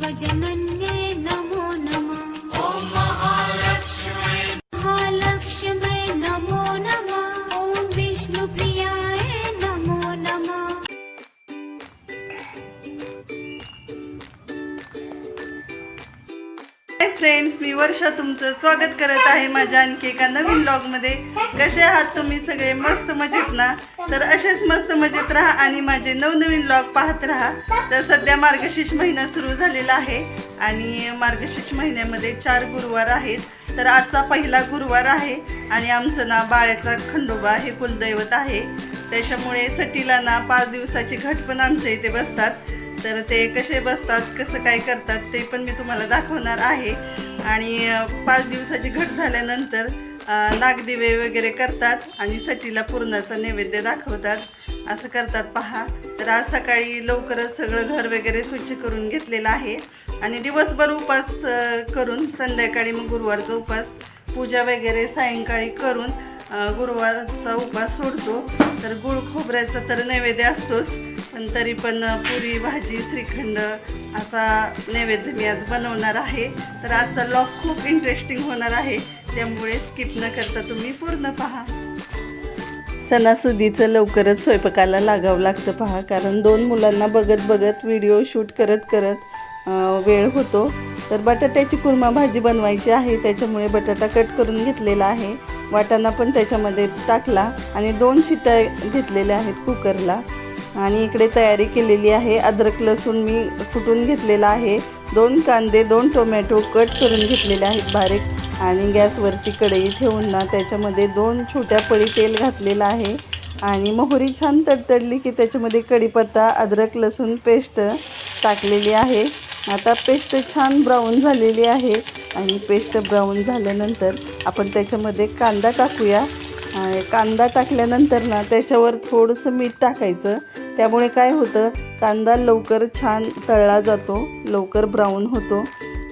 जमन् friends मी वर्षा तुमचं स्वागत करत आहे माझ्या आणखी एका नवीन ब्लॉगमध्ये कसे आहात तुम्ही सगळे? मस्त मजेत ना? तर असेच मस्त मजेत राहा आणि माझे नवनवीन ब्लॉग पाहत राहा. तर सध्या मार्गशीर्ष महिना सुरू झालेला आहे आणि मार्गशीर्ष महिन्यामध्ये चार गुरुवार आहेत. तर आजचा पहिला गुरुवार आहे आणि आमचं ना बाळ्याचा खंडोबा हे कुलदैवत आहे. त्याच्यामुळे सटीला ना पाच दिवसाची घट पण आमच्या इथे बसतात. तर ते कसे बसतात कसं काय करतात ते पण मी तुम्हाला दाखवणार आहे. आणि पाच दिवसाची घट झाल्यानंतर नागदिवे वगैरे करतात आणि सटीला पूर्णाचा नैवेद्य दाखवतात. असं करतात पहा. तर आज सकाळी लवकरच सगळं घर वगैरे स्वच्छ करून घेतलेलं आहे. आणि दिवसभर उपास करून संध्याकाळी मग गुरुवारचा उपास पूजा वगैरे सायंकाळी करून गुरुवारचा उपास सोडतो. तर गुळ खोबऱ्याचा तर नैवेद्य असतोच. पण तरी पण पुरी भाजी श्रीखंड असा नैवेद्य मी आज बनवणार आहे. तर आजचा लॉक खूप इंटरेस्टिंग होणार आहे. त्यामुळे स्किप न करता तुम्ही पूर्ण पहा. सणासुदीचं लवकरच स्वयंपाकाला लागावं लागतं पहा कारण दोन मुलांना बघत बघत व्हिडिओ शूट करत करत वेळ होतो. तर बटाट्याची कुर्मा भाजी बनवायची आहे त्याच्यामुळे बटाटा कट करून घेतलेला आहे. वाटाणा पण त्याच्यामध्ये टाकला आणि दोन शिट्या घेतलेल्या आहेत कुकरला. आणि इकडे तयारी केलेली आहे. अद्रक लसूण मी कुटून घेतलेला आहे. दोन कांदे दोन टोमॅटो कट करून घेतलेले आहेत बारीक. आणि गॅसवरती कढई ठेवून ना त्याच्यामध्ये दोन छोट्या पळी तेल घातलेलं आहे. आणि मोहरी छान तडतडली की त्याच्यामध्ये कढीपत्ता अद्रक लसूण पेस्ट टाकलेली आहे. आता पेस्ट छान ब्राऊन झालेली आहे. आणि पेस्ट ब्राऊन झाल्यानंतर आपण त्याच्यामध्ये कांदा टाकूया. कांदा टाकल्यानंतर ना त्याच्यावर थोडंसं मीठ टाकायचं. त्यामुळे काय होतं कांदा लवकर छान तळला जातो लवकर ब्राऊन होतो.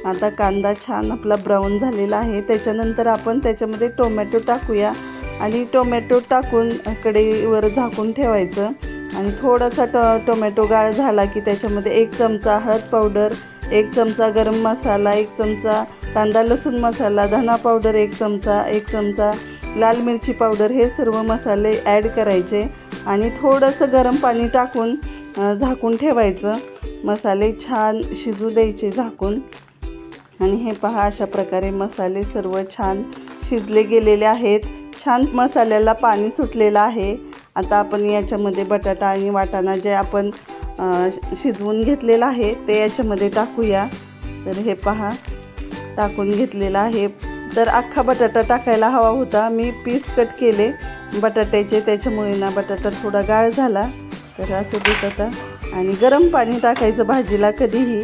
आता कांदा छान आपला ब्राऊन झालेला आहे. त्याच्यानंतर आपण त्याच्यामध्ये टोमॅटो टाकूया. आणि टोमॅटो टाकून कडेवर झाकून ठेवायचं. आणि थोडासा टो टोमॅटो गाळ झाला की त्याच्यामध्ये एक चमचा हळद पावडर एक चमचा गरम मसाला एक चमचा कांदा लसूण मसाला धना पावडर एक चमचा एक चमचा लाल मिरची पावडर हे सर्व मसाले ॲड करायचे आणि थोडंसं गरम पाणी टाकून झाकून ठेवायचं. मसाले छान शिजू द्यायचे झाकून. आणि हे पहा अशा प्रकारे मसाले सर्व छान शिजले गेलेले आहेत. छान मसाल्याला पाणी सुटलेलं आहे. आता आपण याच्यामध्ये बटाटा आणि वाटाणा जे आपण शिजवून घेतलेलं आहे ते याच्यामध्ये टाकूया. तर हे पहा टाकून घेतलेलं आहे. तर अख्खा बटाटा टाकायला हवा होता. मी पीस कट केले. बटाट्याचे त्याच्यामुळे ना बटाटा थोडा गाळ झाला. तर असं देत आता आणि गरम पाणी टाकायचं भाजीला कधीही.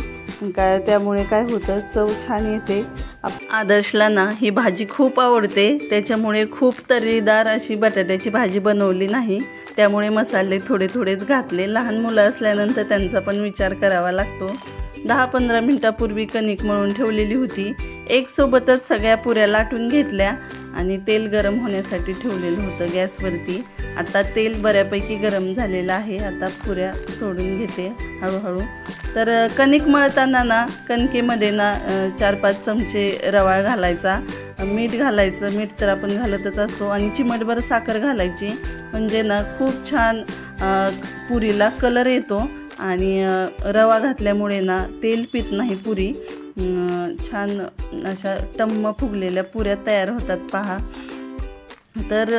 काय त्यामुळे काय होतं? चव छान येते. आप- आदर्शला ना ही भाजी खूप आवडते. त्याच्यामुळे खूप तर्रीदार अशी बटाट्याची भाजी बनवली नाही. त्यामुळे मसाले थोडे थोडेच घातले. लहान मुलं असल्यानंतर त्यांचा पण विचार करावा लागतो. दहा पंधरा मिनटापूर्वी कणिक मळून ठेवलेली होती. एक सोबतच सगळ्या पुऱ्या लाटून घेतल्या आणि तेल गरम होण्यासाठी ठेवलेलं होतं गॅसवरती. आता तेल बऱ्यापैकी गरम झालेलं आहे. आता पुऱ्या सोडून घेते हळूहळू. तर कणिक मळताना ना कणकेमध्ये ना चार पाच चमचे रवा घालायचा. मीठ घालायचं. मीठ तर आपण घालतच असतो. आणि चिमटभर साखर घालायची. म्हणजे ना खूप छान पुरीला कलर येतो. आणि रवा घातल्यामुळे ना तेल पित नाही पुरी. छान अशा टम्म फुगलेल्या पुऱ्या तयार होतात पहा. तर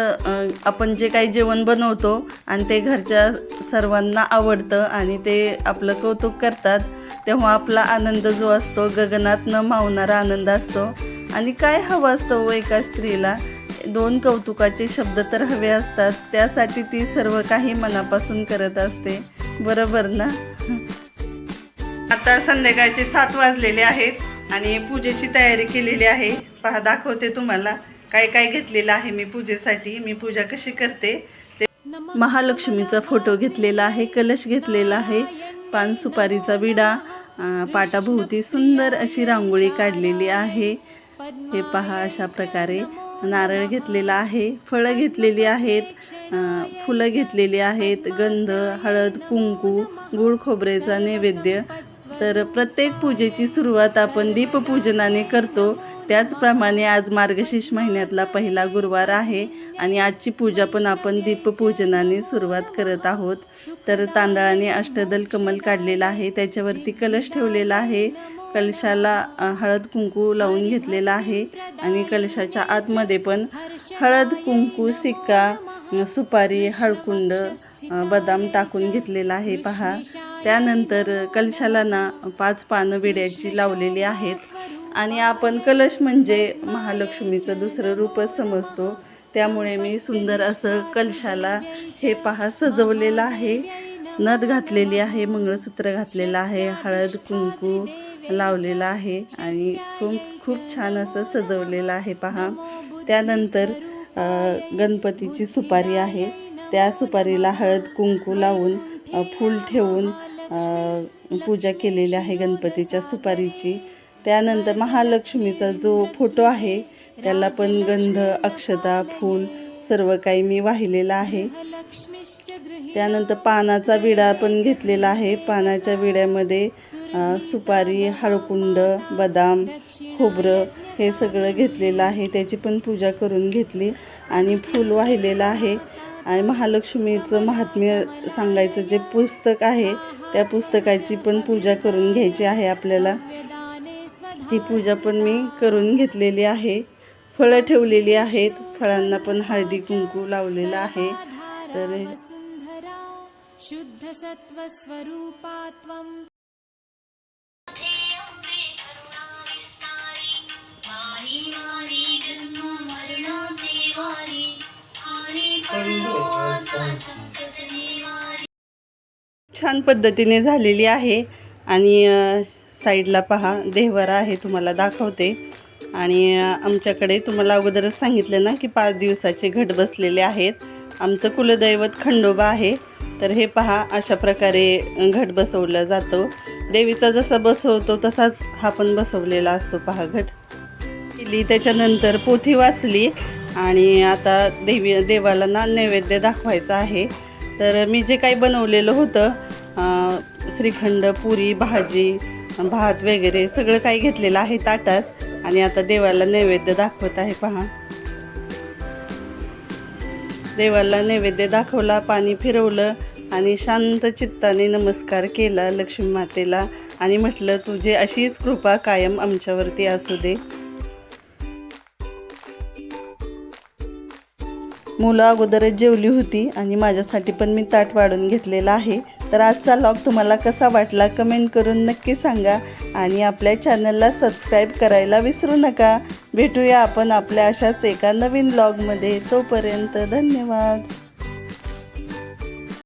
आपण जे काही जेवण बनवतो आणि ते घरच्या सर्वांना आवडतं आणि ते आपलं कौतुक करतात तेव्हा आपला आनंद जो असतो गगनात न मावणारा आनंद असतो. आणि काय हवं असतं व एका स्त्रीला? दोन कौतुकाचे शब्द तर हवे असतात. त्यासाठी ती सर्व काही मनापासून करत असते. बरोबर ना? आता संध्याकाळचे सात वाजलेले आहेत आणि पूजेची तयारी केलेली आहे. पहा दाखवते तुम्हाला काय काय घेतलेलं आहे मी पूजेसाठी. मी पूजा कशी करते? ते महालक्ष्मीचा फोटो घेतलेला आहे कलश घेतलेला आहे पान सुपारीचा विडा पाटाभोवती सुंदर अशी रांगोळी काढलेली आहे. हे पहा अशा प्रकारे. नारळ घेतलेला आहे फळं घेतलेली आहेत फुलं घेतलेली आहेत गंध हळद कुंकू गुळ खोबऱ्याचा नैवेद्य. तर प्रत्येक पूजेची सुरुवात आपण दीपपूजनाने करतो. त्याचप्रमाणे आज मार्गशीर्ष महिन्यातला पहिला गुरुवार आहे आणि आजची पूजा पण आपण दीपपूजनाने सुरुवात करत आहोत. तर तांदळाने अष्टदल कमल काढलेला आहे त्याच्यावरती कलश ठेवलेला आहे. कलशाला हळद कुंकू लावून घेतलेला आहे. आणि कलशाच्या आतमध्ये पण हळद कुंकू सिक्का सुपारी हळकुंड बदाम टाकून घेतलेला आहे. पहा. त्यानंतर कलशाला ना पाच पानं विड्याची लावलेली आहेत. आणि आपण कलश म्हणजे महालक्ष्मीचं दुसरं रूपच समजतो. त्यामुळे मी सुंदर असं कलशाला हे पहा सजवलेलं आहे. नथ घातलेली आहे मंगळसूत्र घातलेलं आहे हळद कुंकू लावलेलं आहे आणि खूप खूप छान असं सजवलेलं आहे. पहा त्यानंतर गणपतीची सुपारी आहे. त्या सुपारीला हळद कुंकू लावून फूल ठेवून पूजा केलेली आहे गणपतीच्या सुपारीची. त्यानंतर महालक्ष्मीचा जो फोटो आहे त्याला पण गंध अक्षता फूल सर्व काही मी वाहिलेलं आहे. त्यानंतर पानाचा विडा पण घेतलेला आहे. पानाच्या विड्यामध्ये सुपारी हळकुंड बदाम खोबरं हे सगळं घेतलेलं आहे. त्याची पण पूजा करून घेतली आणि फूल वाहिलेलं आहे. आणि महालक्ष्मीचं महात्म्य सांगायचं जे पुस्तक आहे त्या पुस्तकाची पण पूजा करून घ्यायची आहे आपल्याला. ती पूजा पण मी करून घेतलेली आहे. फळं ठेवलेली आहेत. फळांना पण हळदी कुंकू लावलेला आहे. तर शुद्ध सत्व स्वरूपा छान पद्धतीने झालेली आहे. आणि साईडला पहा देहवरा आहे तुम्हाला दाखवते. आणि आमच्याकडे तुम्हाला अगोदरच सांगितलं ना की पाच दिवसाचे घट बसलेले आहेत. आमचं कुलदैवत खंडोबा आहे. तर हे पहा अशा प्रकारे घट बसवला जातो. देवीचा जसा बसवतो तसाच हा पण बसवलेला असतो पहा घट. केली त्याच्यानंतर पोथी वाचली आणि आता देवी देवाला ना नैवेद्य दाखवायचा आहे. तर मी जे काही बनवलेलं होतं श्रीखंड पुरी भाजी भात वगैरे सगळं काही घेतलेलं आहे ताटात. आणि आता देवाला नैवेद्य दाखवत आहे पहा. देवाला नैवेद्य दाखवला पाणी फिरवलं आणि शांत चित्ताने नमस्कार केला लक्ष्मी मातेला आणि म्हटलं तुझे अशीच कृपा कायम आमच्यावरती असू दे. मुलं अगोदरच जेवली होती आणि माझ्यासाठी पण मी ताट वाढून घेतलेला आहे. तर आजचा लॉग तुम्हाला कसा वाटला कमेंट करून नक्की सांगा आणि आपल्या चॅनलला सबस्क्राईब करायला विसरू नका. भेटूया आपण आपल्या अशाच एका नवीन ब्लॉगमध्ये तोपर्यंत धन्यवाद.